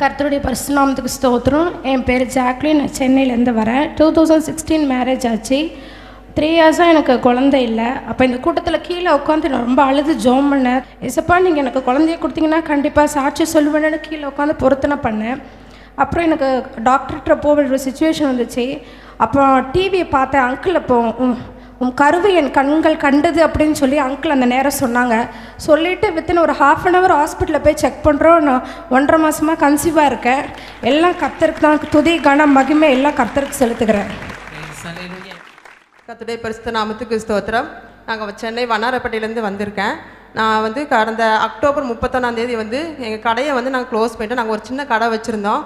கர்த்தருடைய பரிசுநாமத்துக்கு ஸ்தோத்திரம். என் பேர் ஜாக்லின். நான் சென்னையிலேருந்து வரேன். டூ தௌசண்ட் சிக்ஸ்டீன் மேரேஜ் ஆச்சு. த்ரீ இயர்ஸாக எனக்கு குழந்தை இல்லை. அப்போ இந்த கூட்டத்தில் கீழே உட்காந்து நான் ரொம்ப அழுது ஜோம் பண்ணேன். எசப்பா நீங்கள் எனக்கு குழந்தைய கொடுத்தீங்கன்னா கண்டிப்பாக சாட்சி சொல்லுவேன்னு கீழே உட்காந்து பொருத்தனை பண்ணேன். அப்புறம் எனக்கு டாக்டர்கிட்ட போக வேண்டிய சுச்சுவேஷன் வந்துச்சு. அப்புறம் டிவியை பார்த்தேன். அங்கிள் அப்போ உன் என் கண்கள் கண்டது அப்படின்னு சொல்லி அங்கிள் அந்த நேரம் சொன்னாங்க. சொல்லிவிட்டு வித்தின் ஒரு ஹாஃப் அன் ஹவர் ஹாஸ்பிட்டலில் போய் செக் பண்ணுறோம் நான் ஒன்றரை மாதமாக கன்சீவாக இருக்கேன். எல்லாம் கர்த்தருக்கு தான். துதி கனம் மகிமை எல்லாம் கர்த்தருக்கு செலுத்துக்கிறேன் கத்துடைய பரிசுத்த நாமத்துக்கு ஸ்தோத்திரம். நாங்கள் சென்னை வண்ணாரப்பட்டியிலேருந்து வந்திருக்கேன். நான் வந்து கடந்த அக்டோபர் முப்பத்தொன்னாந்தேதி வந்து எங்கள் கடையை வந்து நாங்கள் க்ளோஸ் பண்ணிட்டோம். நாங்கள் ஒரு சின்ன கடை வச்சுருந்தோம்.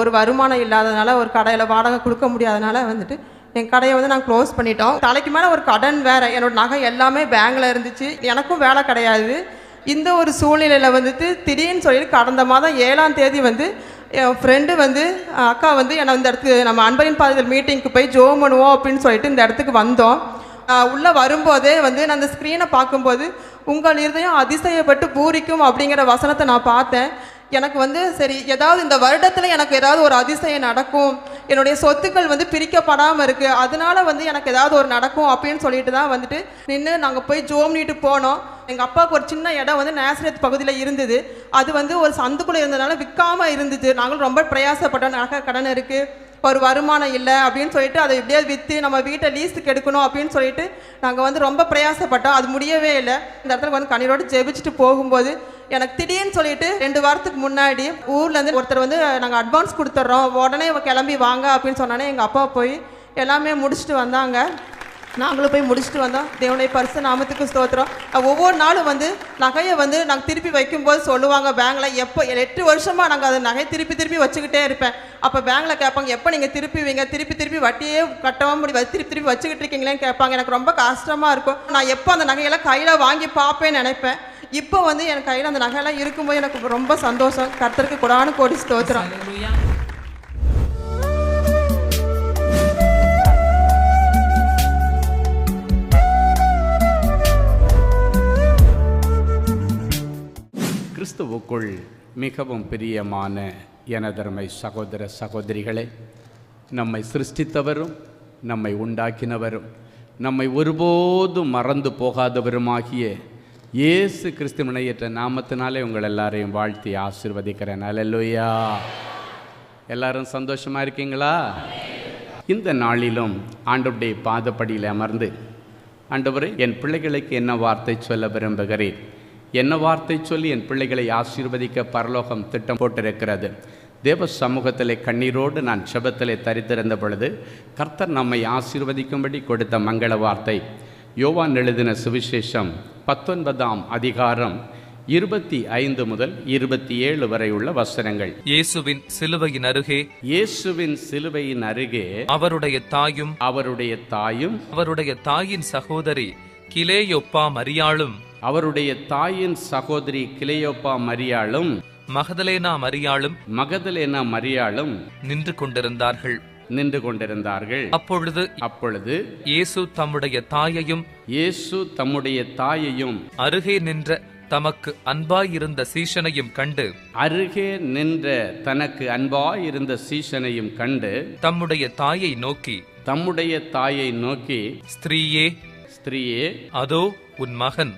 ஒரு வருமானம் இல்லாதனால ஒரு கடையில் வாடகை கொடுக்க முடியாதனால வந்துட்டு என் கடையை வந்து நாங்கள் க்ளோஸ் பண்ணிட்டோம். தலைக்கு மேலே ஒரு கடன் வேறு என்னோட நகை எல்லாமே பேங்கில் இருந்துச்சு. எனக்கும் வேலை கிடையாது. இந்த ஒரு சூழ்நிலையில் வந்துட்டு திடீர்னு சொல்லிட்டு கடந்த மாதம் ஏழாம் தேதி வந்து என் ஃப்ரெண்டு வந்து அக்கா வந்து என்னை இந்த இடத்துக்கு நம்ம அன்பரின் பாதையில் மீட்டிங்க்கு போய் ஜோ பண்ணுவோம் அப்படின்னு சொல்லிட்டு இந்த இடத்துக்கு வந்தோம். உள்ளே வரும்போதே வந்து நான் அந்த ஸ்க்ரீனை பார்க்கும்போது உங்கள் இருதயம் அதிசயப்பட்டு பூரிக்கும் அப்படிங்கிற வசனத்தை நான் பார்த்தேன். எனக்கு வந்து சரி ஏதாவது இந்த வருடத்தில் எனக்கு ஏதாவது ஒரு அதிசயம் நடக்கும் என்னுடைய சொத்துக்கள் வந்து பிரிக்கப்படாமல் இருக்குது அதனால வந்து எனக்கு ஏதாவது ஒரு நடக்கும் அப்படின்னு சொல்லிட்டு தான் வந்துட்டு நின்று நாங்கள் போய் ஜோம்னிட்டு போனோம். எங்கள் அப்பாவுக்கு ஒரு சின்ன இடம் வந்து நேசரத் பகுதியில் இருந்தது. அது வந்து ஒரு சந்துக்குள்ளே இருந்ததுனால விற்காமல் இருந்துச்சு நாங்களும் ரொம்ப பிரயாசப்பட்டோம். நகை கடன் இருக்குது ஒரு வருமானம் இல்லை அப்படின்னு சொல்லிட்டு அதை எப்படியாவது விற்று நம்ம வீட்டை லீஸுக்கு எடுக்கணும் அப்படின்னு சொல்லிட்டு நாங்கள் வந்து ரொம்ப பிரயாசப்பட்டோம். அது முடியவே இல்லை. இந்த இடத்துல வந்து கண்ணீரோடு ஜெபிச்சுட்டு போகும்போது எனக்கு திடீர்னு சொல்லிட்டு ரெண்டு வாரத்துக்கு முன்னாடி ஊர்லேருந்து ஒருத்தர் வந்து நாங்கள் அட்வான்ஸ் கொடுத்துட்றோம். உடனே கிளம்பி வாங்க அப்படின்னு சொன்னோன்னே எங்கள் அப்பா போய் எல்லாமே முடிச்சுட்டு வந்தாங்க. நாங்களும் போய் முடிச்சுட்டு வந்தோம். தேவனை பரிசு நாமத்துக்கு ஸ்தோத்திரம். ஒவ்வொரு நாளும் வந்து நகையை வந்து நாங்கள் திருப்பி வைக்கும்போது சொல்லுவாங்க பேங்கில் எப்போ எட்டு வருஷமாக நாங்கள் அதை நகையை திருப்பி திருப்பி வச்சுக்கிட்டே இருப்பேன். அப்போ பேங்கில் கேட்பாங்க எப்போ நீங்கள் திருப்பிவீங்க? திருப்பி திருப்பி வட்டியே கட்டவும் முடியும் திருப்பி திருப்பி வச்சுக்கிட்டு இருக்கீங்களேன்னு கேட்பாங்க. எனக்கு ரொம்ப கஷ்டமாக இருக்கும். நான் எப்போ அந்த நகையெல்லாம் கையில் வாங்கி பார்ப்பேன்னு நினைப்பேன். இப்போ வந்து என் கையில் அந்த நகையெல்லாம் இருக்கும்போது எனக்கு ரொம்ப சந்தோஷம். கர்த்தருக்கு கூடான்னு கோடி ஸ்தோத்திரம். கிறிஸ்துவுக்குள் மிகவும் பிரியமான எனதர்மை சகோதர சகோதரிகளே நம்மை சிருஷ்டித்தவரும் நம்மை உண்டாக்கினவரும் நம்மை ஒருபோதும் மறந்து போகாதவருமாகிய இயேசு கிறிஸ்துவனையற்ற நாமத்தினாலே உங்கள் எல்லாரையும் வாழ்த்தி ஆசிர்வதிக்கிறேன். அலல்லுயா எல்லாரும் சந்தோஷமா இருக்கீங்களா? இந்த நாளிலும் ஆண்டவருடைய பாதப்படியில் அமர்ந்து ஆண்டவரே என் பிள்ளைகளுக்கு என்ன வார்த்தை சொல்ல விரும்புகிறேன் என்ன வார்த்தை சொல்லி என் பிள்ளைகளை ஆசீர்வதிக்க பரலோகம் திட்டம் போட்டிருக்கிறது? தேவ சமூகத்திலே கண்ணீரோடு நான் செபத்திலே தரித்திருந்த பொழுது கர்த்தர் நம்மை ஆசீர்வதிக்கும்படி கொடுத்த மங்கள வார்த்தை. யோவான் எழுதின சுவிசேஷம் பத்தொன்பதாம் அதிகாரம் இருபத்தி ஐந்து முதல் இருபத்தி ஏழு வரை உள்ள வசனங்கள். இயேசுவின் சிலுவையின் அருகே இயேசுவின் சிலுவையின் அருகே அவருடைய தாயும் அவருடைய தாயும் அவருடைய தாயின் சகோதரி கிலேயொப்பா மரியாளும் அவருடைய தாயின் சகோதரி கிளையோப்பா மரியாளும் மகதலேனா மரியாளும் மகதலேனா மரியாளும் நின்று கொண்டிருந்தார்கள். நின்று கொண்டிருந்தார்கள். அப்பொழுது அப்பொழுது இயேசு தம்முடைய தாயையும் இயேசு தம்முடைய தாயையும் அருகே நின்ற தமக்கு அன்பாயிருந்த சீஷனையும் கண்டு அருகே நின்ற தனக்கு அன்பாயிருந்த சீசனையும் கண்டு தம்முடைய தாயை நோக்கி தம்முடைய தாயை நோக்கி ஸ்திரீயே ஸ்திரீயே அதோ உன் மகன்.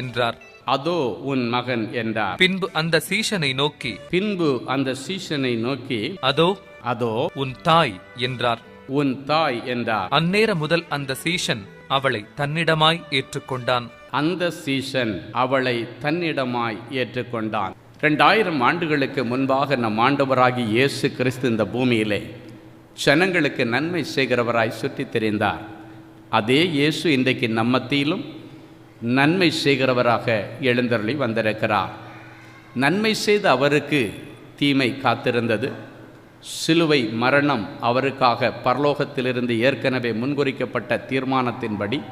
என்றார். அதோ உன் மகன் என்றார். பின்பு அந்த சீஷனை நோக்கி பின்பு அந்த சீசனை நோக்கி அதோ அதோ உன் தாய் என்றார். உன் தாய் என்றார். அந்நேரம் முதல் அந்த சீஷன் அவளை தன்னிடமாய் ஏற்றுக்கொண்டான். அந்த சீசன் அவளை தன்னிடமாய் ஏற்றுக்கொண்டான். ரெண்டாயிரம் ஆண்டுகளுக்கு முன்பாக நம் ஆண்டவராகி இயேசு கிறிஸ்து இந்த பூமியிலே ஜனங்களுக்கு நன்மை செய்கிறவராய் சுற்றித் திரிந்தார். அதே இயேசு இன்றைக்கு நம்ம மத்தியிலும் நன்மை செய்கிறவராக எழுந்தருளி வந்திருக்கிறார். நன்மை செய்த அவருக்கு தீமை காத்திருந்தது. சிலுவை மரணம் அவருக்காக பரலோகத்திலிருந்து ஏற்கனவே முன்குறிக்கப்பட்ட தீர்மானத்தின்படி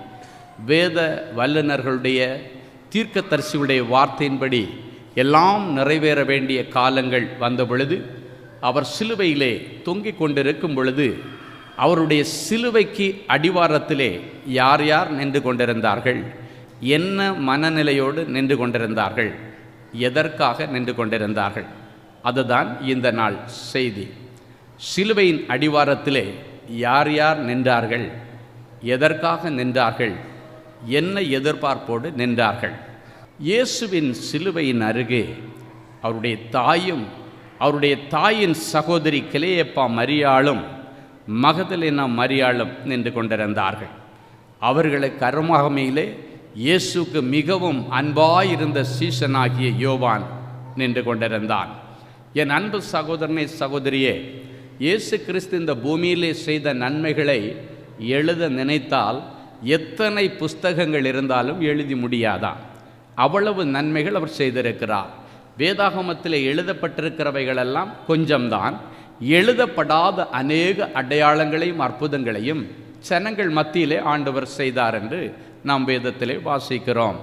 வேத வல்லுநர்களுடைய தீர்க்கதரிசியுடைய வார்த்தையின்படி எல்லாம் நிறைவேற வேண்டிய காலங்கள் வந்த பொழுது அவர் சிலுவையிலே தொங்கிக் கொண்டிருக்கும் பொழுது அவருடைய சிலுவைக்கு அடிவாரத்திலே யார் யார் நின்று கொண்டிருந்தார்கள்? என்ன மனநிலையோடு நின்று கொண்டிருந்தார்கள்? எதற்காக நின்று கொண்டிருந்தார்கள்? அதுதான் இந்த நாள் செய்தி. சிலுவையின் அடிவாரத்திலே யார் யார் நின்றார்கள்? எதற்காக நின்றார்கள்? என்ன எதிர்பார்ப்போடு நின்றார்கள்? இயேசுவின் சிலுவையின் அருகே அவருடைய தாயும் அவருடைய தாயின் சகோதரி கிளையப்பா மரியாளும் மகதலினா மரியாளும் நின்று கொண்டிருந்தார்கள். அவர்களை கருமகமையிலே இயேசுக்கு மிகவும் அன்பாயிருந்த சீசனாகிய யோவான் நின்று கொண்டிருந்தான். என் அன்பு சகோதரனே சகோதரியே இயேசு கிறிஸ்து இந்த பூமியிலே செய்த நன்மைகளை எழுத நினைத்தால் எத்தனை புஸ்தகங்கள் இருந்தாலும் எழுதி முடியாதான் அவ்வளவு நன்மைகள் அவர் செய்திருக்கிறார். வேதாகமத்தில் எழுதப்பட்டிருக்கிறவைகளெல்லாம் கொஞ்சம்தான். எழுதப்படாத அநேக அடையாளங்களையும் அற்புதங்களையும் ஜனங்கள் மத்தியிலே ஆண்டவர் செய்தார் என்று நாம் வேதத்திலே வாசிக்கிறோம்.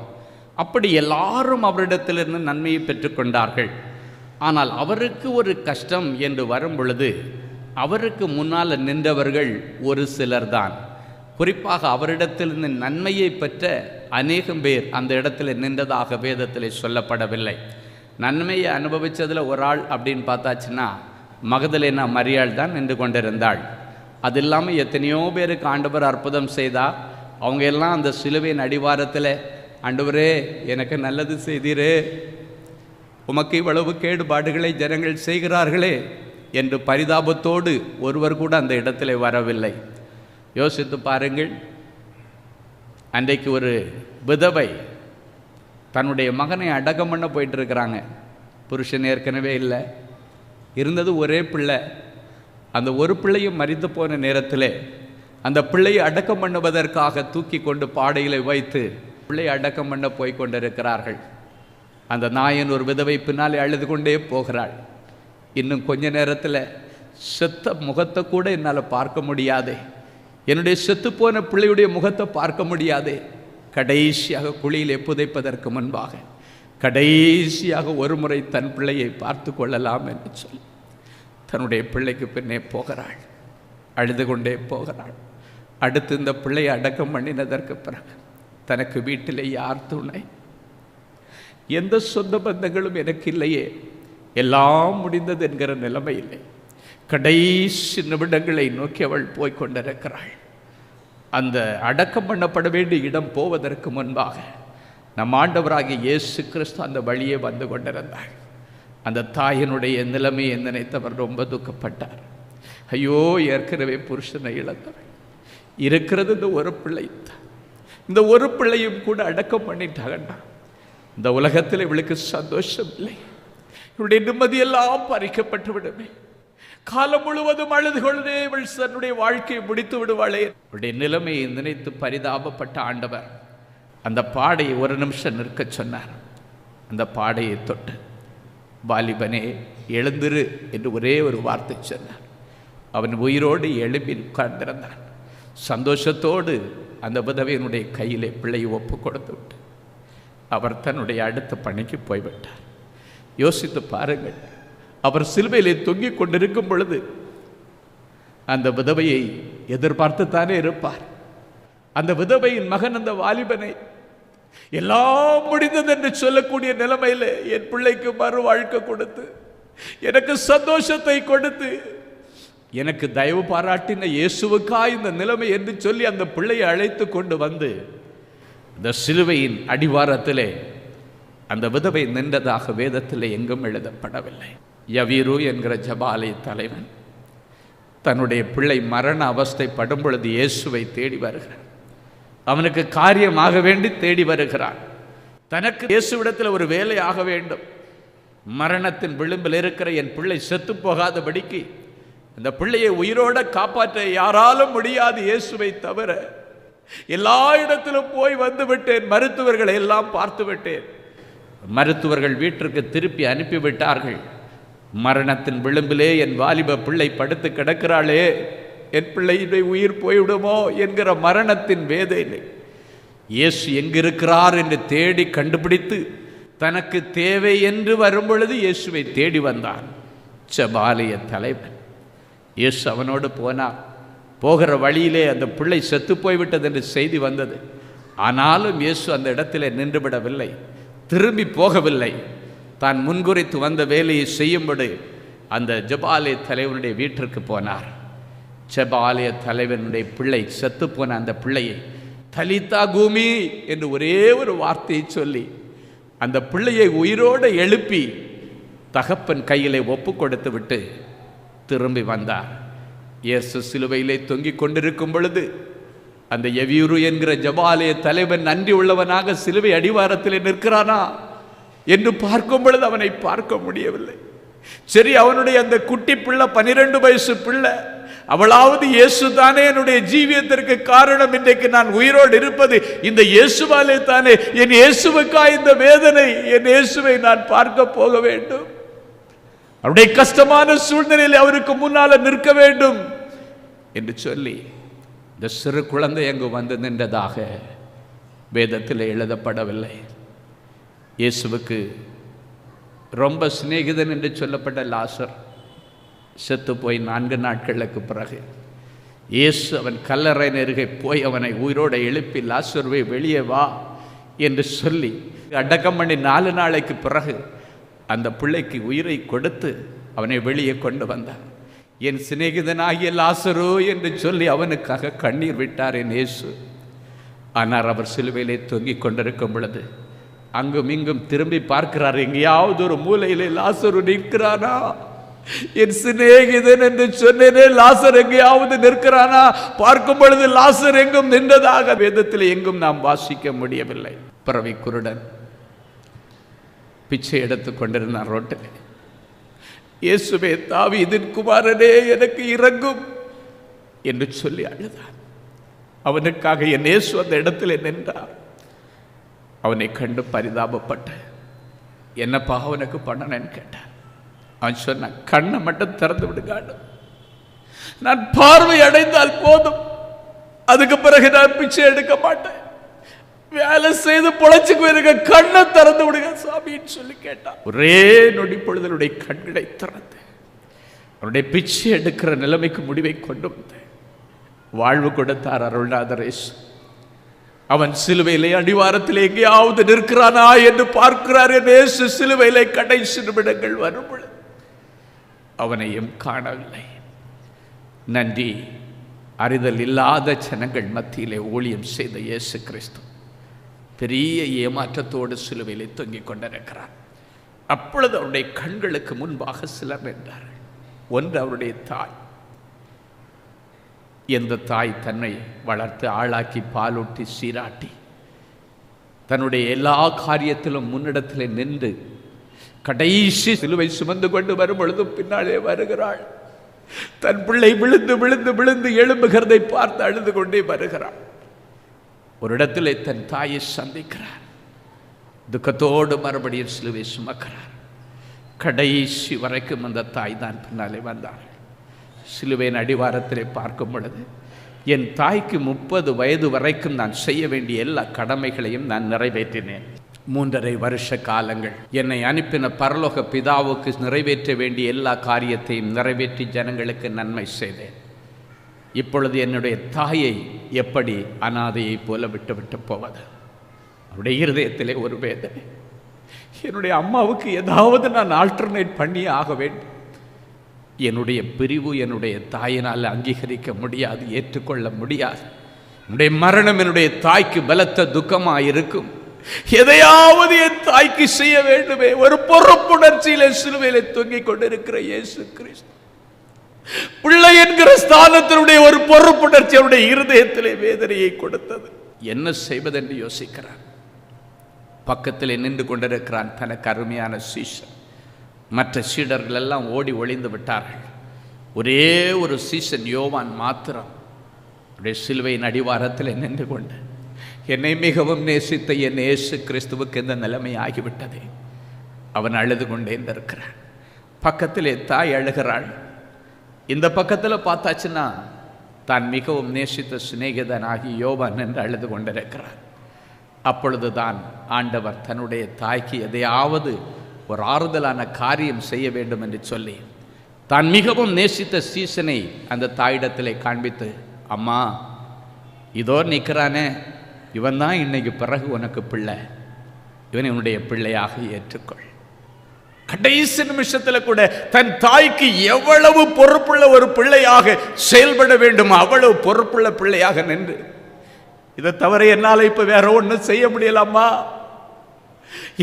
அப்படி எல்லாரும் அவரிடத்திலிருந்து நன்மையை பெற்றுக்கொண்டார்கள். ஆனால் அவருக்கு ஒரு கஷ்டம் என்று வரும் பொழுது அவருக்கு முன்னால் நின்றவர்கள் ஒரு சிலர்தான். குறிப்பாக அவரிடத்திலிருந்து நன்மையை பெற்ற அநேகம் பேர் அந்த இடத்துல நின்றதாக வேதத்தில் சொல்லப்படவில்லை. நன்மையை அனுபவித்ததில் ஒரு ஆள் அப்படின்னு பார்த்தாச்சுன்னா மகதலேனா மரியாள் தான் நின்று கொண்டிருந்தாள். அது இல்லாமல் எத்தனையோ பேருக்கு ஆண்டவர் அற்புதம் செய்தார். அவங்க எல்லாம் அந்த சிலுவையின் அடிவாரத்தில் ஆண்டவரே எனக்கு நல்லது செய்தீரே. உமக்கு இவ்வளவு கேடுபாடுகளை ஜனங்கள் செய்கிறார்களே என்று பரிதாபத்தோடு ஒருவர் கூட அந்த இடத்துல வரவில்லை. யோசித்து பாருங்கள் அன்றைக்கு ஒரு விதவை தன்னுடைய மகனை அடக்கம் பண்ண போயிட்டு இருக்கிறாங்க புருஷன் ஏற்கனவே இல்லை. இருந்தது ஒரே பிள்ளை. அந்த ஒரு பிள்ளையும் மறித்து போன நேரத்தில் அந்த பிள்ளையை அடக்கம் பண்ணுவதற்காக தூக்கி கொண்டு பாடையில் வைத்து பிள்ளையை அடக்கம் பண்ண போய் கொண்டிருக்கிறார்கள். அந்த நாயன் ஒரு விதவை பின்னாலே அழுது கொண்டே போகிறாள். இன்னும் கொஞ்ச நேரத்தில் செத்த முகத்தை கூட என்னால் பார்க்க முடியாதே. என்னுடைய செத்துப்போன பிள்ளையுடைய முகத்தை பார்க்க முடியாதே. கடைசியாக குழியிலே புதைப்பதற்கு முன்பாக கடைசியாக ஒரு முறை தன் பிள்ளையை பார்த்து கொள்ளலாம் என்று சொல்லி தன்னுடைய பிள்ளைக்கு பின்னே போகிறாள். அழுது கொண்டே போகிறாள். அடுத்து இந்த பிள்ளையை அடக்கம் பண்ணினதற்கு பிறகு தனக்கு வீட்டிலே யார் துணை? எந்த சொந்த பந்தங்களும் எனக்கு இல்லையே. எல்லாம் முடிந்தது என்கிற நிலைமை இல்லை. கடைசி நிமிடங்களை நோக்கி அவள் போய்க் கொண்டிருக்கிறாள். அந்த அடக்கம் பண்ணப்பட வேண்டிய இடம் போவதற்கு முன்பாக நம் ஆண்டவராகிய இயேசு கிறிஸ்து அந்த வழியே வந்து கொண்டிருந்தாள் அந்த தாயினுடைய நிலைமையை நினைத்தவர் ரொம்ப துக்கப்பட்டார். ஐயோ ஏற்கனவே புருஷனை இழந்தவர் இருக்கிறது. இந்த ஒரு பிள்ளை. இந்த ஒரு பிள்ளையும் கூட அடக்கம் பண்ணிட்டாங்கண்ணா இந்த உலகத்தில் இவளுக்கு சந்தோஷம் இல்லை இவளுடைய நிம்மதியெல்லாம் பறிக்கப்பட்டு விடுமே. காலம் முழுவதும் அழுது கொண்டே இவள் தன்னுடைய வாழ்க்கையை முடித்து விடுவாளே. இவளுடைய நிலைமையை நினைத்து பரிதாபப்பட்ட ஆண்டவர் அந்த பாடையை ஒரு நிமிஷம் நிற்க சொன்னார். அந்த பாடையை தொட்டு வாலிபனே எழுந்திரு என்று ஒரே ஒரு வார்த்தை சொன்னார். அவன் உயிரோடு எழுப்பி உட்கார்ந்திருந்தான். சந்தோஷத்தோடு அந்த விதவையினுடைய கையிலே பிள்ளையை ஒப்பு கொடுத்து விட்டு அவர் தன்னுடைய அடுத்த பணிக்கு போய்விட்டார். யோசித்து பாருங்கள் அவர் சிலுவையிலே தொங்கிக் கொண்டிருக்கும் பொழுது அந்த விதவையை எதிர்பார்த்து தானே இருப்பார். அந்த விதவையின் மகன் அந்த வாலிபனை எல்லாம் முடிந்தது என்று சொல்லக்கூடிய நிலைமையில் என் பிள்ளைக்கு மறு வாழ்க்கை கொடுத்து எனக்கு சந்தோஷத்தை கொடுத்து எனக்கு தயவு பாராட்டின இயேசுவுக்கா இந்த நிலைமை என்று சொல்லி அந்த பிள்ளையை அழைத்து கொண்டு வந்து இந்த சிலுவையின் அடிவாரத்திலே அந்த விதவை நின்றதாக வேதத்தில் எங்கும் எழுதப்படவில்லை. யவீரு என்கிற ஜபாலய தலைவன் தன்னுடைய பிள்ளை மரண அவஸ்தை பொழுது இயேசுவை தேடி வருகிறான். அவனுக்கு காரியமாக வேண்டி தேடி வருகிறான். தனக்கு இயேசுவிடத்தில் ஒரு வேலை ஆக வேண்டும். மரணத்தின் விளிம்பில் இருக்கிற என் பிள்ளை செத்து போகாதபடிக்கு அந்த பிள்ளையை உயிரோட காப்பாற்ற யாராலும் முடியாது இயேசுவை தவிர எல்லா இடத்திலும் போய் வந்து விட்டேன். மருத்துவர்களை எல்லாம் பார்த்து விட்டேன். மருத்துவர்கள் வீட்டிற்கு திருப்பி அனுப்பிவிட்டார்கள் மரணத்தின் விளிம்பிலே என் வாலிப பிள்ளை படுத்து கிடக்கிறாளே என் பிள்ளையுடைய உயிர் போய்விடுமோ என்கிற மரணத்தின் வேதையிலே இயேசு எங்கிருக்கிறார் என்று தேடி கண்டுபிடித்து தனக்கு தேவை என்று வரும்பொழுது இயேசுவை தேடி வந்தான். செபாலய தலைவன். இயேசு அவனோடு போனார் போகிற வழியிலே அந்த பிள்ளை செத்து போய்விட்டது என்று செய்தி வந்தது. ஆனாலும் இயேசு அந்த இடத்திலே நின்றுவிடவில்லை திரும்பி போகவில்லை. தான் முன்குறித்து வந்த வேலையை செய்யும்படி அந்த ஜபாலய தலைவனுடைய வீட்டிற்கு போனார். ஜபாலய தலைவனுடைய பிள்ளை செத்துப்போன அந்த பிள்ளையை தலிதா கூமி என்று ஒரே ஒரு வார்த்தையை சொல்லி அந்த பிள்ளையை உயிரோடு எழுப்பி தகப்பன் கையிலே ஒப்பு கொடுத்து விட்டு திரும்பி வந்தார். இயேசு சிலுவையிலே தொங்கிக் கொண்டிருக்கும் பொழுது அந்த எவியூரு என்கிற ஜபாலய தலைவன் நன்றி உள்ளவனாக சிலுவை அடிவாரத்தில் நிற்கிறானா என்று பார்க்கும் பொழுது அவனை பார்க்க முடியவில்லை. சரி அவனுடைய அந்த குட்டி பிள்ளை பனிரெண்டு வயசு பிள்ளை அவளாவது இயேசு தானே என்னுடைய ஜீவியத்திற்கு காரணம். இன்றைக்கு நான் உயிரோடு இருப்பது இந்த இயேசுவாலே தானே. என் இயேசுவுக்கா இந்த வேதனை என் இயேசுவை நான் பார்க்க போக வேண்டும். அவருடைய கஷ்டமான சூழ்நிலையில் அவருக்கு முன்னால நிற்க வேண்டும் என்று சொல்லி இந்த சிறு குழந்தை அங்கு வந்து நின்றதாக வேதத்தில் எழுதப்படவில்லை. இயேசுவுக்கு ரொம்ப சிநேகிதன் என்று சொல்லப்பட்ட லாசர் செத்து போய் நான்கு நாட்களுக்கு பிறகு இயேசு அவன் கல்லறை நெருகே போய் அவனை உயிரோடு எழுப்பி லாசர்வை வெளியே வா என்று சொல்லி அடக்கம் பண்ணி நாலு நாளைக்கு பிறகு அந்த பிள்ளைக்கு உயிரை கொடுத்து அவனை வெளியே கொண்டு வந்தார் என் சிநேகிதனாகிய லாசரோ என்று சொல்லி அவனுக்காக கண்ணீர் விட்டார் என் இயேசு. ஆனால் அவர் சிலுவையிலே தொங்கிக் கொண்டிருக்கும் பொழுது அங்கும் இங்கும் திரும்பி பார்க்கிறார் எங்கேயாவது ஒரு மூலையிலே லாசரு நிற்கிறானா? என் சிநேகிதன் என்று சொன்னேனே லாசர் எங்கேயாவது நிற்கிறானா? பார்க்கும் பொழுது லாசர் எங்கும் நின்றதாக வேதத்தில் எங்கும் நாம் வாசிக்க முடியவில்லை. பிறவி குருடன் பிச்சை எடுத்துக் கொண்டிருந்தான் ரோட்டில். இயேசுவே தாவி இதன் குமாரனே எனக்கு இறங்கும் என்று சொல்லி அழுதான் அவனுக்காக என் இயேசு அந்த இடத்துல நின்றார். அவனை கண்டு பரிதாபப்பட்ட என்னப்பா அவனுக்கு பண்ணனேன்னு கேட்டான் அவன் சொன்னான் கண்ணை மட்டும் திறந்து விடுகாடு நான் பார்வை அடைந்தால் போதும். அதுக்கு பிறகு நான் பிச்சை எடுக்க மாட்டேன். வேலை செய்து பொழைச்சுக்கு கண்ணை திறந்து விடுங்க சாமின்னு சொல்லி கேட்டான். ஒரே நொடி பொழுதனுடைய கண்களை திறந்து அவருடைய பிச்சை எடுக்கிற நிலைமைக்கு முடிவை கொண்டு வந்தேன். வாழ்வு கொடுத்தார் அருள்நாதரேஷ். அவன் சிலுவையிலே அடிவாரத்தில் எங்கேயாவது நிற்கிறானா என்று பார்க்கிறார் நேசு சிலுவையிலே கடைசி நிமிடங்கள் வரும் பொழுது அவனையும் காணவில்லை. நன்றி. அறிதல் இல்லாத ஜனங்கள் மத்தியிலே ஊழியம் செய்த இயேசு கிறிஸ்து. பெரிய ஏமாற்றத்தோடு சிலுவையிலே தொங்கிக் கொண்டிருக்கிறார். அப்பொழுது அவருடைய கண்களுக்கு முன்பாக சிலர் நின்றார்கள். ஒன்று அவருடைய தாய். எந்த தாய் தன்னை வளர்த்து ஆளாக்கி பாலூட்டி சீராட்டி தன்னுடைய எல்லா காரியத்திலும் முன்னிடத்தில் நின்று கடைசி சிலுவை சுமந்து கொண்டு வரும் பொழுது பின்னாலே வருகிறாள். தன் பிள்ளை விழுந்து விழுந்து விழுந்து எழும்புகிறதை பார்த்து அழுது கொண்டே வருகிறாள். ஒரு இடத்திலே தன் தாயை சந்திக்கிறார். துக்கத்தோடு மறுபடியும் சிலுவை சுமக்கிறார். கடைசி வரைக்கும் அந்த தாய் தான் பின்னாலே வந்தாள். சிலுவையின் அடிவாரத்திலே பார்க்கும் பொழுது என் தாய்க்கு முப்பது வயது வரைக்கும் நான் செய்ய வேண்டிய எல்லா கடமைகளையும் நான் நிறைவேற்றினேன். மூன்றரை வருஷ காலங்கள் என்னை அனுப்பின பரலோக பிதாவுக்கு நிறைவேற்ற வேண்டிய எல்லா காரியத்தையும் நிறைவேற்றி ஜனங்களுக்கு நன்மை செய்தேன். இப்பொழுது என்னுடைய தாயை எப்படி அனாதையைப் போல விட்டுவிட்டு போவது? அவருடைய இருதயத்திலே ஒரு வேதனை. என்னுடைய அம்மாவுக்கு ஏதாவது நான் ஆல்டர்னேட் பண்ணி ஆக வேண்டும். என்னுடைய பிரிவு என்னுடைய தாயினால் அங்கீகரிக்க முடியாது ஏற்றுக்கொள்ள முடியாது. என்னுடைய மரணம் என்னுடைய தாய்க்கு பலத்த துக்கமாக இருக்கும் எதையாவது என் தாய்க்கு செய்ய வேண்டுமே. ஒரு பொறுப்புணர்ச்சியில சிலுவையில தொங்கிக் கொண்டிருக்கிற இயேசு கிறிஸ்து. பிள்ளை என்கிற ஸ்தானத்தினுடைய ஒரு பொறுப்புணர்ச்சி அவருடைய இருதயத்திலே வேதனையை கொடுத்தது. என்ன செய்வதென்று யோசிக்கிறான் பக்கத்தில் நின்று கொண்டிருக்கிறான் தனக்கு அருமையான சீசன் மற்ற சீடர்கள் எல்லாம் ஓடி ஒளிந்து விட்டார்கள். ஒரே ஒரு சீசன் யோவான் மாத்திரம். அப்படியே சிலுவையின் அடிவாரத்தில் நின்று கொண்டு என்னை மிகவும் நேசித்த என் இயேசு கிறிஸ்துவுக்கு இந்த நிலைமை ஆகிவிட்டதே. அவன் அழுது கொண்டே இருக்கிறான் பக்கத்திலே தாய் அழுகிறாள். இந்த பக்கத்தில் பார்த்தாச்சுன்னா தான் மிகவும் நேசித்த சிநேகிதனாகி யோவான் என்று அழுது கொண்டிருக்கிறார். அப்பொழுதுதான் ஆண்டவர் தன்னுடைய தாய்க்கு எதையாவது ஒரு ஆறுதலான காரியம் செய்ய வேண்டும் என்று சொல்லி தான் மிகவும் நேசித்த சீசனை அந்த தாயிடத்திலே காண்பித்து அம்மா இதோ நிற்கிறானே இவன் தான் இன்னைக்கு பிறகு உனக்கு பிள்ளை. இவன் உன்னுடைய பிள்ளையாக ஏற்றுக்கொள். கடைசி நிமிஷத்தில் கூட தன் தாய்க்கு எவ்வளவு பொறுப்புள்ள ஒரு பிள்ளையாக செயல்பட வேண்டும் அவ்வளவு பொறுப்புள்ள பிள்ளையாக நின்று. இதை தவிர என்னால் இப்ப வேற ஒன்றும் செய்ய முடியலாமா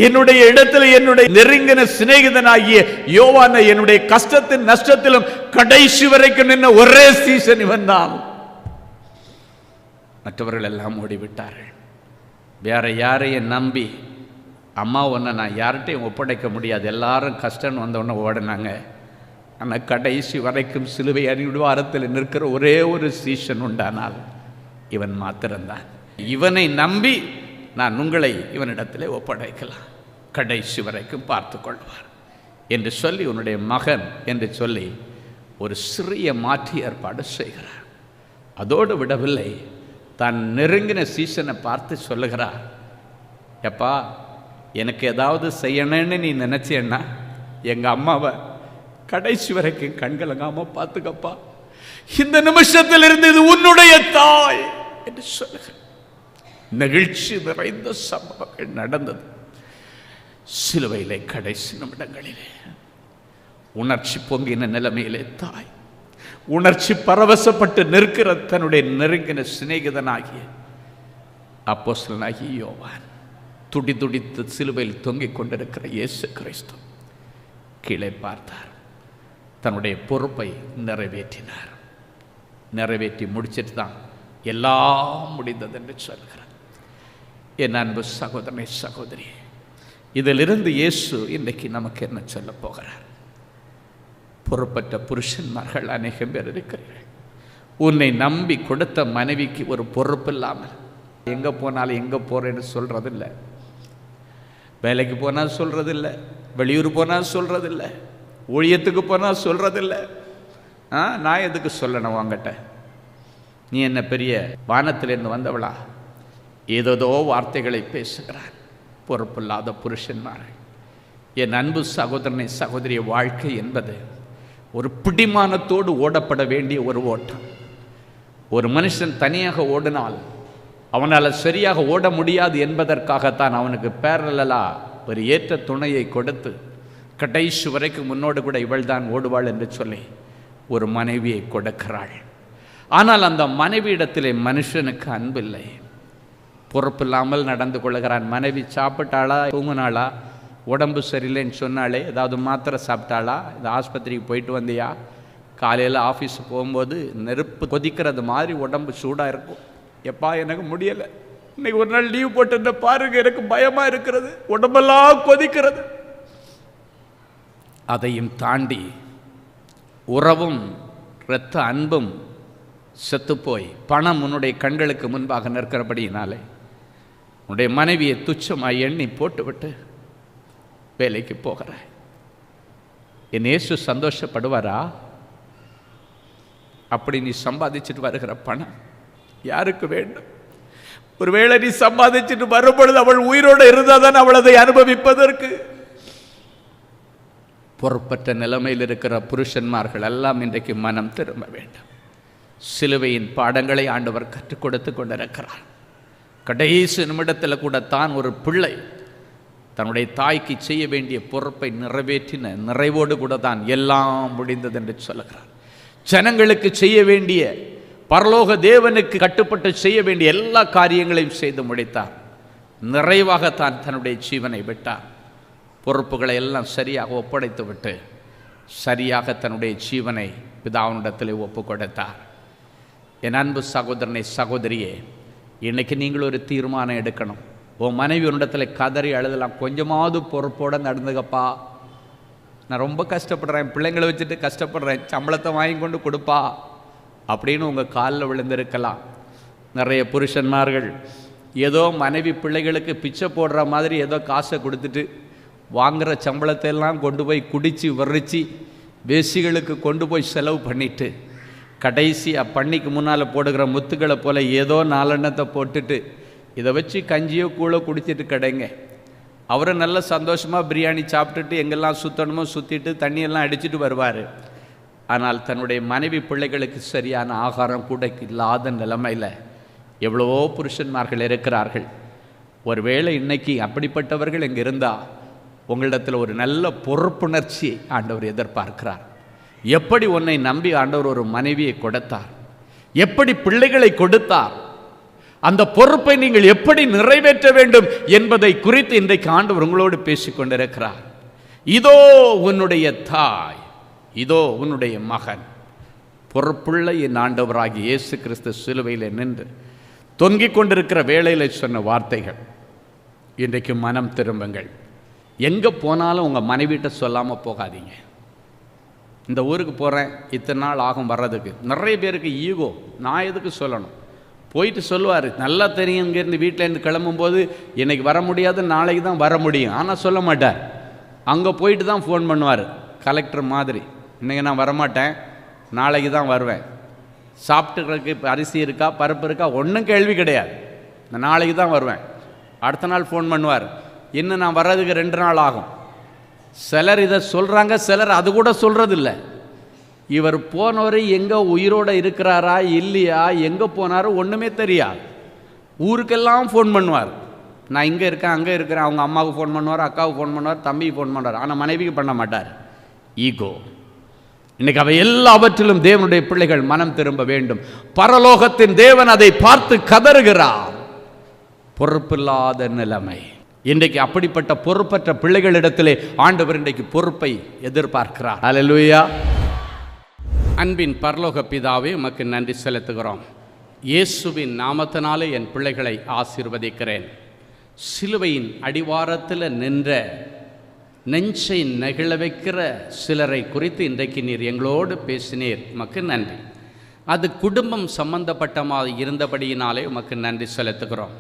என்னுடைய இடத்துல என்னுடைய நெருங்கின சிநேகிதனாகிய யோவான என்னுடைய கஷ்டத்தின் நஷ்டத்திலும் கடைசி வரைக்கும் நின்ன ஒரே சீசன் இவன் தான் மற்றவர்கள் எல்லாம் ஓடிவிட்டார்கள். வேற யாரையும் நம்பி அம்மா ஒன்றை நான் யார்கிட்டையும் ஒப்படைக்க முடியாது. எல்லாரும் கஷ்டம் வந்தவொடனே ஓடினாங்க. ஆனால் கடைசி வரைக்கும் சிலுவை அணிவிடுவாரத்தில் நிற்கிற ஒரே ஒரு சீசன் உண்டானால் இவன் மாத்திரம்தான். இவனை நம்பி நான் உங்களை இவனிடத்திலே ஒப்படைக்கலாம். கடைசி வரைக்கும் பார்த்து கொள்வார். என்று சொல்லி உன்னுடைய மகன் என்று சொல்லி ஒரு சிறிய மாற்று ஏற்பாடு செய்கிறார். அதோடு விடவில்லை. தான் நெருங்கின சீசனை பார்த்து சொல்லுகிறார். எப்பா எனக்கு ஏதாவது செய்யணும்னு நீ நினச்சேன்னா எங்கள் அம்மாவை கடைசி வரைக்கும் கண்கலங்காம பார்த்துக்கப்பா. இந்த நிமிஷத்திலிருந்து இது உன்னுடைய தாய் என்று சொல்லுகிறேன் நெகிழ்ச்சி நிறைந்த சம்பவங்கள் நடந்தது. சிலுவையிலே கடைசி நிமிடங்களிலே. உணர்ச்சி பொங்கின நிலைமையிலே தாய். உணர்ச்சி பரவசப்பட்டு நிற்கிற தன்னுடைய நெருங்கின சிநேகிதனாகிய அப்போஸ்தலனாகிய யோவான். துடி துடித்து சிலுவையில் தொங்கிக் கொண்டிருக்கிற இயேசு கிறிஸ்து கீழே பார்த்தார். தன்னுடைய பொறுப்பை நிறைவேற்றினார். நிறைவேற்றி முடிச்சிட்டு தான் எல்லாம் முடிந்தது என்று சொல்கிறார். என் அன்பு சகோதரனை சகோதரி இதிலிருந்து இயேசு இன்றைக்கு நமக்கு என்ன சொல்ல போகிறார்? பொறுப்பற்ற புருஷன்மார்கள் அநேகம் பேர் இருக்கிறீர்கள். உன்னை நம்பி கொடுத்த மனைவிக்கு ஒரு பொறுப்பு இல்லாமல் எங்கே போனாலும் எங்கே போகிறேன்னு சொல்கிறதில்ல வேலைக்கு போனால் சொல்கிறதில்ல வெளியூர் போனால் சொல்கிறதில்ல ஊழியத்துக்கு போனால் சொல்கிறதில்ல ஆ நான் எதுக்கு சொல்லணும் உங்ககிட்ட நீ என்ன பெரிய வானத்திலிருந்து வந்தவளா? ஏதோ வார்த்தைகளை பேசுகிறான். பொறுப்பில்லாத புருஷன்மார்கள் என் அன்பு சகோதரனை சகோதரிய வாழ்க்கை என்பது ஒரு பிடிமானத்தோடு ஓடப்பட வேண்டிய ஒரு ஓட்டம். ஒரு மனுஷன் தனியாக ஓடினால் அவனால் சரியாக ஓட முடியாது என்பதற்காகத்தான் அவனுக்கு பேரலலா ஒரு ஏற்ற துணையை கொடுத்து கடைசி வரைக்கும் முன்னோடு கூட இவள் தான் ஓடுவாள் என்று சொல்லி ஒரு மனைவியை கொடுக்கிறாள். ஆனால் அந்த மனைவியிடத்திலே மனுஷனுக்கு அன்பில்லை. பொறுப்பில்லாமல் நடந்து கொள்கிறான். மனைவி சாப்பிட்டாளா? தூங்குனாளா? உடம்பு சரியில்லைன்னு சொன்னாலே ஏதாவது மாத்திரை சாப்பிட்டாளா? இந்த ஆஸ்பத்திரிக்கு போயிட்டு வந்தியா? காலையில் ஆஃபீஸ் போகும்போது நெருப்பு கொதிக்கிறது மாதிரி உடம்பு சூடாக இருக்கும். எப்பா எனக்கு முடியலை. இன்னைக்கு ஒரு நாள் லீவ் போட்டு பாருங்க எனக்கு பயமாக இருக்கிறது உடம்பெல்லாம் கொதிக்கிறது. அதையும் தாண்டி உறவும் இரத்த அன்பும் செத்துப்போய் பணம் உன்னுடைய கண்களுக்கு முன்பாக நிற்கிறபடியினாலே உன்னுடைய மனைவியை துச்சமாக எண்ணி போட்டுவிட்டு வேலைக்கு போகிற என் இயேசு சந்தோஷப்படுவாரா? அப்படி நீ சம்பாதிச்சுட்டு வருகிற பணம் யாருக்கு வேண்டும்? ஒருவேளை நீ சம்பாதிச்சுட்டு வரும்பொழுது அவள் உயிரோடு இருந்தால் தான் அவள் அதை அனுபவிப்பதற்கு? பொறுப்பற்ற நிலைமையில் இருக்கிற புருஷன்மார்கள் எல்லாம் இன்றைக்கு மனம் திரும்ப வேண்டும். சிலுவையின் பாடங்களை ஆண்டவர் கற்றுக் கொடுத்து கொண்டிருக்கிறார். கடைசி நிமிடத்தில் கூட தான் ஒரு பிள்ளை தன்னுடைய தாய்க்கு செய்ய வேண்டிய பொறுப்பை நிறைவேற்றின நிறைவோடு கூட தான் எல்லாம் முடிந்தது என்று சொல்கிறார் ஜனங்களுக்கு செய்ய வேண்டிய பரலோக தேவனுக்கு கட்டுப்பட்டு செய்ய வேண்டிய எல்லா காரியங்களையும் செய்து முடித்தார். நிறைவாக தான் தன்னுடைய ஜீவனை விட்டார். பொறுப்புகளை எல்லாம் சரியாக ஒப்படைத்து விட்டு சரியாக தன்னுடைய ஜீவனை பிதாவினிடத்தில் ஒப்பு கொடுத்தார் என் அன்பு சகோதரனை சகோதரியே இன்னைக்கு நீங்கள் ஒரு தீர்மானம் எடுக்கணும். உன் மனைவி உன்னிடத்தில் கதறி அழுதலாம். கொஞ்சமாவது பொறுப்போடு நடந்துக்கப்பா. நான் ரொம்ப கஷ்டப்படுறேன். பிள்ளைங்களை வச்சுட்டு கஷ்டப்படுறேன். சம்பளத்தை வாங்கி கொண்டு கொடுப்பா. அப்படின்னு உங்கள் காலில் விழுந்திருக்கலாம். நிறைய புருஷன்மார்கள் ஏதோ மனைவி பிள்ளைகளுக்கு பிச்சை போடுற மாதிரி ஏதோ காசை கொடுத்துட்டு வாங்குகிற சம்பளத்தை எல்லாம் கொண்டு போய் குடித்து வர்றிச்சு வேசிகளுக்கு கொண்டு போய் செலவு பண்ணிட்டு கடைசி பண்ணிக்கு முன்னால் போடுகிற முத்துக்களை போல் ஏதோ நாலெண்ணத்தை போட்டுட்டு இதை வச்சு கஞ்சியோ கூழோ குடிச்சிட்டு கிடைங்க. அவரும் நல்ல சந்தோஷமாக பிரியாணி சாப்பிட்டுட்டு எங்கெல்லாம் சுற்றணுமோ சுற்றிட்டு தண்ணியெல்லாம் அடிச்சுட்டு வருவார். ஆனால் தன்னுடைய மனைவி பிள்ளைகளுக்கு சரியான ஆகாரம் கூட இல்லாத நிலைமையில் எவ்வளவோ புருஷன்மார்கள் இருக்கிறார்கள். ஒருவேளை இன்னைக்கு அப்படிப்பட்டவர்கள் இங்கே இருந்தால் உங்களிடத்தில் ஒரு நல்ல பொறுப்புணர்ச்சி ஆண்டவர் எதிர்பார்க்கிறார். எப்படி உன்னை நம்பி ஆண்டவர் ஒரு மனைவியை கொடுத்தார்? எப்படி பிள்ளைகளை கொடுத்தார்? அந்த பொறுப்பை நீங்கள் எப்படி நிறைவேற்ற வேண்டும் என்பதை குறித்து இன்றைக்கு ஆண்டவர் உங்களோடு பேசிக்கொண்டிருக்கிறார். இதோ உன்னுடைய தாய். இதோ உன்னுடைய மகன். பொறுப்புள்ள என் ஆண்டவராகி இயேசு கிறிஸ்து சிலுவையில் நின்று தொங்கிக் கொண்டிருக்கிற வேளையில் சொன்ன வார்த்தைகள். இன்றைக்கு மனம் திரும்புங்கள். எங்கே போனாலும் உங்கள் மனைவிட்ட சொல்லாமல் போகாதீங்க. இந்த ஊருக்கு போகிறேன் இத்தனை நாள் ஆகும் வர்றதுக்கு. நிறைய பேருக்கு ஈகோ நான் எதுக்கு சொல்லணும்? போயிட்டு சொல்லுவார் நல்லா தெரியும் இங்கேருந்து வீட்டிலேருந்து கிளம்பும்போது இன்னைக்கு வர முடியாது நாளைக்கு தான் வர முடியும். ஆனால் சொல்ல மாட்டார். அங்கே போயிட்டு தான் ஃபோன் பண்ணுவார். கலெக்டர் மாதிரி. இன்றைக்கி நான் வரமாட்டேன். நாளைக்கு தான் வருவேன். சாப்பிட்டுக்கிறதுக்கு இப்போ அரிசி இருக்கா பருப்பு இருக்கா ஒன்றும் கேள்வி கிடையாது. நான் நாளைக்கு தான் வருவேன். அடுத்த நாள் ஃபோன் பண்ணுவார். இன்னும் நான் வர்றதுக்கு ரெண்டு நாள் ஆகும். சிலர் இதை சொல்கிறாங்க சிலர் அது கூட சொல்கிறதில்ல இவர் போனவர் எங்கே உயிரோடு இருக்கிறாரா இல்லையா எங்கே போனாரோ ஒன்றுமே தெரியாது. ஊருக்கெல்லாம் ஃபோன் பண்ணுவார். நான் இங்கே இருக்கேன் அங்கே இருக்கிறேன் அவங்க அம்மாவுக்கு ஃபோன் பண்ணுவார் அக்காவுக்கு ஃபோன் பண்ணுவார் தம்பிக்கு ஃபோன் பண்ணுவார் ஆனால் மனைவிக்கு பண்ண மாட்டார். ஈகோ இன்னைக்கு அவை எல்லாவற்றிலும் தேவனுடைய பிள்ளைகள் மனம் திரும்ப வேண்டும். பரலோகத்தின் தேவன் அதை பார்த்து கதறுகிறார். பொறுப்பில்லாத நிலைமை. இன்றைக்கு அப்படிப்பட்ட பொறுப்பற்ற பிள்ளைகளிடத்திலே ஆண்டவர் இன்றைக்கு பொறுப்பை எதிர்பார்க்கிறார். அலலுயா அன்பின் பரலோக பிதாவே உமக்கு நன்றி செலுத்துகிறோம். இயேசுவின் நாமத்தினாலே என் பிள்ளைகளை ஆசீர்வதிக்கிறேன். சிலுவையின் அடிவாரத்தில் நின்ற நெஞ்சை நெகிழ வைக்கிற சிலரை குறித்து இன்றைக்கு நீர் எங்களோடு பேசினீர். உமக்கு நன்றி. அது குடும்பம் சம்பந்தப்பட்டமாக இருந்தபடியினாலே உமக்கு நன்றி செலுத்துகிறோம்.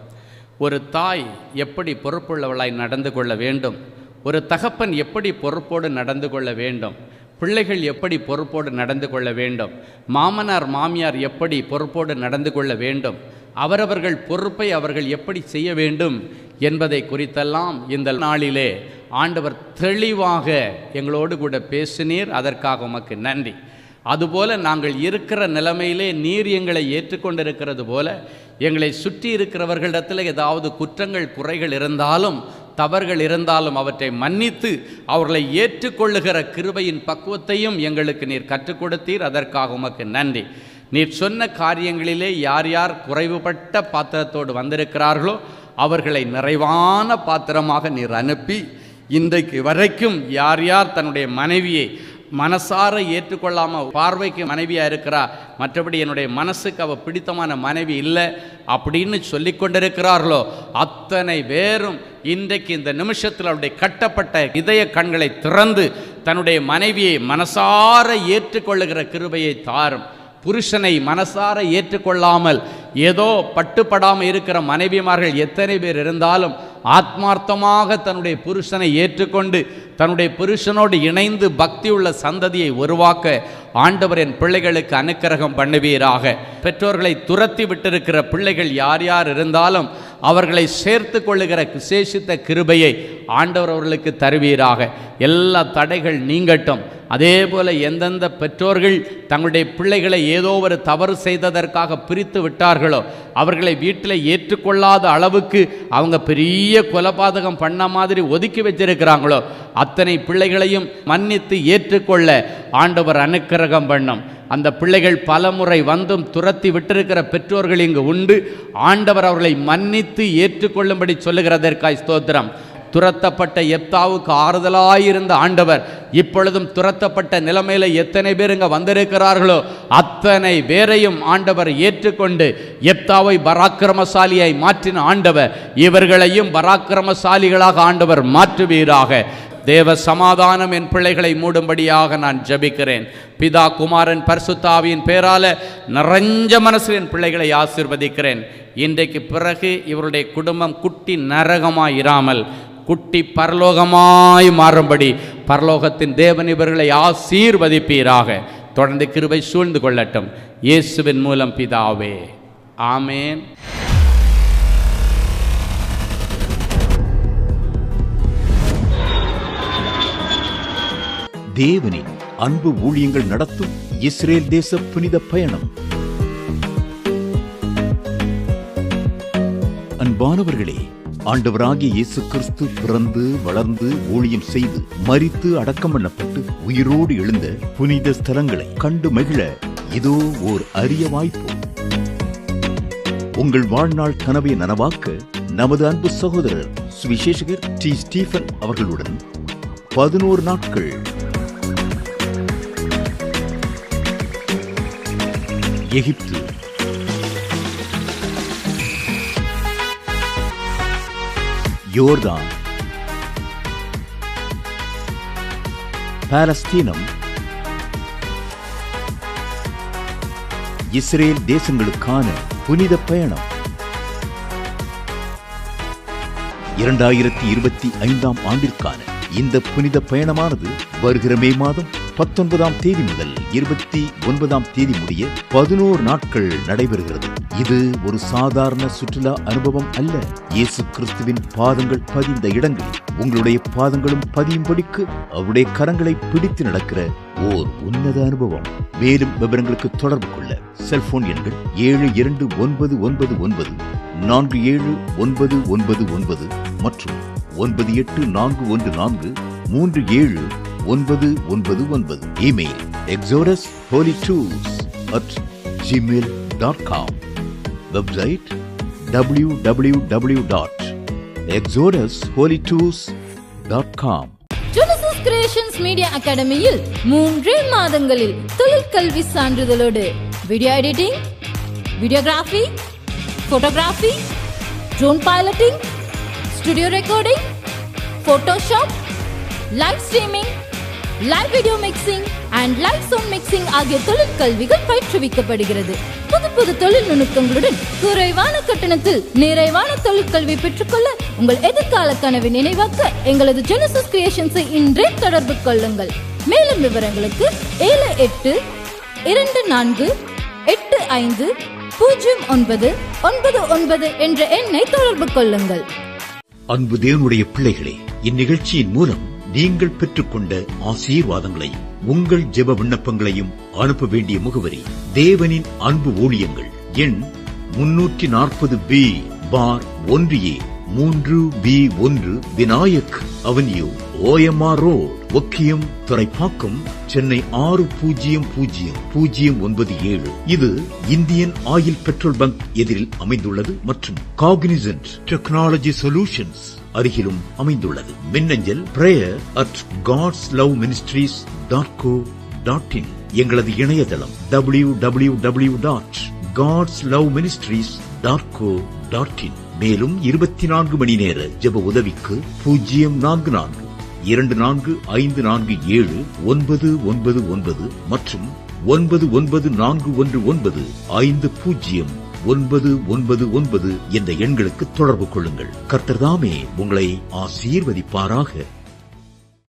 ஒரு தாய் எப்படி பொறுப்புள்ளவளாய் நடந்து கொள்ள வேண்டும்? ஒரு தகப்பன் எப்படி பொறுப்போடு நடந்து கொள்ள வேண்டும்? பிள்ளைகள் எப்படி பொறுப்போடு நடந்து கொள்ள வேண்டும்? மாமனார் மாமியார் எப்படி பொறுப்போடு நடந்து கொள்ள வேண்டும்? அவரவர்கள் பொறுப்பை அவர்கள் எப்படி செய்ய வேண்டும்? என்பதை குறித்தெல்லாம் இந்த நாளிலே ஆண்டவர் தெளிவாக எங்களோடு கூட பேசினீர். அதற்காக உமக்கு நன்றி. அதுபோல நாங்கள் இருக்கிற நிலைமையிலே நீர் எங்களை ஏற்றுக்கொண்டிருக்கிறது போல எங்களை சுற்றி இருக்கிறவர்களிடத்தில் ஏதாவது குற்றங்கள் குறைகள் இருந்தாலும் தவறுகள் இருந்தாலும் அவற்றை மன்னித்து அவர்களை ஏற்றுக்கொள்ளுகிற கிருபையின் பக்குவத்தையும் எங்களுக்கு நீர் கற்றுக் கொடுத்தீர். அதற்காக உமக்கு நன்றி. நீர் சொன்ன காரியங்களிலே யார் யார் குறைவுபட்ட பாத்திரத்தோடு வந்திருக்கிறார்களோ அவர்களை நிறைவான பாத்திரமாக நீர் அனுப்பி இன்றைக்கு வரைக்கும் யார் யார் தன்னுடைய மனைவியை மனசார ஏற்றுக்கொள்ளாமல் பார்வைக்கு மனைவியாக இருக்கிறா மற்றபடி என்னுடைய மனசுக்கு அவள் பிடித்தமான மனைவி இல்லை அப்படின்னு சொல்லி கொண்டிருக்கிறார்களோ அத்தனை பேரும் இன்றைக்கு இந்த நிமிஷத்தில் அவருடைய கட்டப்பட்ட இதய கண்களை திறந்து தன்னுடைய மனைவியை மனசார ஏற்றுக்கொள்ளுகிற கிருபையை தாரும். புருஷனை மனசார ஏற்றுக்கொள்ளாமல் ஏதோ பட்டுப்படாமல் இருக்கிற மனைவிமார்கள் எத்தனை பேர் இருந்தாலும் ஆத்மார்த்தமாக தன்னுடைய புருஷனை ஏற்றுக்கொண்டு தன்னுடைய புருஷனோடு இணைந்து பக்தி உள்ள சந்ததியை உருவாக்க ஆண்டவர் என் பிள்ளைகளுக்கு அனுக்கிரகம் பண்ணுவீராக. பெற்றோர்களை துரத்தி விட்டிருக்கிற பிள்ளைகள் யார் யார் இருந்தாலும் அவர்களை சேர்த்து கொள்ளுகிற விசேஷித்த கிருபையை ஆண்டவர் அவர்களுக்கு தருவீராக. எல்லா தடைகள் நீங்கட்டும். அதே போல எந்தெந்த பெற்றோர்கள் தங்களுடைய பிள்ளைகளை ஏதோ ஒரு தவறு செய்ததற்காக பிரித்து விட்டார்கள் அவர்களை வீட்டில் ஏற்றுக்கொள்ளாத அளவுக்கு அவங்க பெரிய கொலபாதகம் பண்ண மாதிரி ஒதுக்கி வச்சிருக்கிறாங்களோ? அத்தனை பிள்ளைகளையும் மன்னித்து ஏற்றுக்கொள்ள ஆண்டவர் அனுக்கிரகம் பண்ணும். அந்த பிள்ளைகள் பலமுறை வந்தும் துரத்தி விட்டிருக்கிற பெற்றோர்கள் இங்கு உண்டு. ஆண்டவர் அவர்களை மன்னித்து ஏற்றுக்கொள்ளும்படி சொல்லுகிறதற்காய் ஸ்தோத்திரம். துரத்தப்பட்ட எப்தாவுக்கு ஆறுதலாயிருந்த ஆண்டவர் இப்பொழுதும் துரத்தப்பட்ட நிலைமையில் எத்தனை பேர் இங்கே வந்திருக்கிறார்களோ அத்தனை பேரையும் ஆண்டவர் ஏற்றுக்கொண்டு எப்தாவை பராக்கிரமசாலியாய் மாற்றின ஆண்டவர் இவர்களையும் பராக்கிரமசாலிகளாக ஆண்டவர் மாற்றுவீராக. தேவ சமாதானம் என் பிள்ளைகளை மூடும்படியாக நான் ஜெபிக்கிறேன். பிதா குமாரன் பர்சுத்தாவியின் பேரால நிறைஞ்ச மனசில் என் பிள்ளைகளை ஆசிர்வதிக்கிறேன். இன்றைக்கு பிறகு இவருடைய குடும்பம் குட்டி நரகமாக இராமல் குட்டி பரலோகமாய் மாறும்படி பரலோகத்தின் தேவன் இவர்களை ஆசீர்வதிப்பீராக. தொடர்ந்து கிருபை சூழ்ந்து கொள்ளட்டும். இயேசுவின் மூலம் பிதாவே. ஆமேன். தேவனின் அன்பு ஊழியங்கள் நடத்தும் இஸ்ரேல் தேச புனித பயணம். அன்பானவர்களே ஆண்டவராகிய இயேசு கிறிஸ்து பிறந்து வளர்ந்து ஊழியம் செய்து மரித்து அடக்கம் பண்ணப்பட்டு உயிரோடு எழுந்த புனித ஸ்தலங்களை கண்டு மகிழ இதோ ஓர் அரிய வாய்ப்பு. உங்கள் வாழ்நாள் கனவை நனவாக்க நமது அன்பு சகோதரர் சுவிசேஷகர் டி. ஸ்டீஃபன் அவர்களுடன் பதினோரு நாட்கள். எகிப்து யோர்தான். பாலஸ்தீனம். இஸ்ரேல் தேசங்களுக்கான புனித பயணம். இரண்டாயிரத்தி இருபத்தி ஐந்தாம் ஆண்டிற்கான இந்த புனித பயணமானது வருகிற மே மாதம் பத்தொன்பதாம் தேதி முதல் இருபத்தி ஒன்பதாம் தேதி முடிய பதினோரு நாட்கள் நடைபெறுகிறது. இது ஒரு சாதாரண சுற்றுலா அனுபவம் அல்ல. இயேசு கிறிஸ்துவின் பாதங்கள் பதிந்த இடங்கள் உங்களுடைய பாதங்களும் பதியும்படிக்கு அவருடைய கரங்களை பிடித்து நடக்கிற ஓர் உன்னத அனுபவம். மேலும் விவரங்களுக்கு தொடர்பு கொள்ள செல்போன் எண்கள் ஏழு இரண்டு ஒன்பது ஒன்பது ஒன்பது நான்கு ஏழு ஒன்பது ஒன்பது ஒன்பது மற்றும் ஒன்பது எட்டு நான்கு ஒன்று நான்கு மூன்று ஏழு ஒன்பது ஒன்பது ஒன்பது. Email Exoras holy tools at Gmail dot com website W W W dot Exoras holy tools dot com Genesis Creations Media அகாடமியில் மூன்றே மாதங்களில் தொழிற்கல்வி சான்றிதழோடு. Video editing videography photography drone piloting studio recording Photoshop live streaming live video mixing and live sound mixing ஆகிய தொழிற்கல்விகள் பயிற்றுவிக்கப்படுகிறது. புது புது தொழில் நுணுக்கங்களுடன் குறைவான கட்டணத்தில் நிறைவான தொழிற்கல்வி பெற்றுக்கொள்ள உங்கள் எதிர்கால கனவை நினைவாக்க எங்களது ஜெனசிஸ் கிரியேஷன்ஸை இன்றே தொடர்பு கொள்ளுங்கள். மேலும் விவரங்களுக்கு ஏழு எட்டு இரண்டு நான்கு எட்டு ஐந்து பூஜ்ஜியம் ஒன்பது ஒன்பது ஒன்பது என்ற எண்ணை தொடர்பு கொள்ளுங்கள். அன்பு தேவனுடைய பிள்ளைகளே இந்நிகழ்ச்சியின் மூலம் நீங்கள் பெற்றுக்கொண்ட ஆசீர்வாதங்களையும் உங்கள் ஜெப விண்ணப்பங்களையும் அனுப்ப வேண்டிய முகவரி தேவனின் அன்பு ஊழியங்கள் எண் முன்னூற்றி நாற்பது பி பார் ஒன்று ஏ மூன்று பி ஒன்று Vinayak avenue OMR road Okkiyam Thuraipakkam Chennai ஆறு பூஜ்ஜியம் பூஜ்ஜியம் பூஜ்ஜியம் ஒன்பது ஏழு. இது இந்தியன் ஆயில் பெட்ரோல் பங்க் எதிரில் அமைந்துள்ளது மற்றும் காக்னிசன்ட் டெக்னாலஜி சொல்யூஷன்ஸ். அருகிலும் அமைந்துள்ளது. மின்னஞ்சல் prayer at God's love ministries dot co dot in எங்களது இணையதளம் W W W dot God's love ministries dot co dot in மேலும் இருபத்தி நான்கு மணி நேர ஜெப உதவிக்கு பூஜ்ஜியம் நான்கு நான்கு இரண்டு நான்கு ஐந்து நான்கு ஏழு ஒன்பது ஒன்பது ஒன்பது மற்றும் ஒன்பது ஒன்பது நான்கு ஒன்று ஒன்பது ஐந்து பூஜ்ஜியம் ஒன்பது ஒன்பது ஒன்பது என்ற எண்களுக்கு தொடர்பு கொள்ளுங்கள். கர்த்தர்தாமே உங்களை ஆசீர்வதிப்பாராக.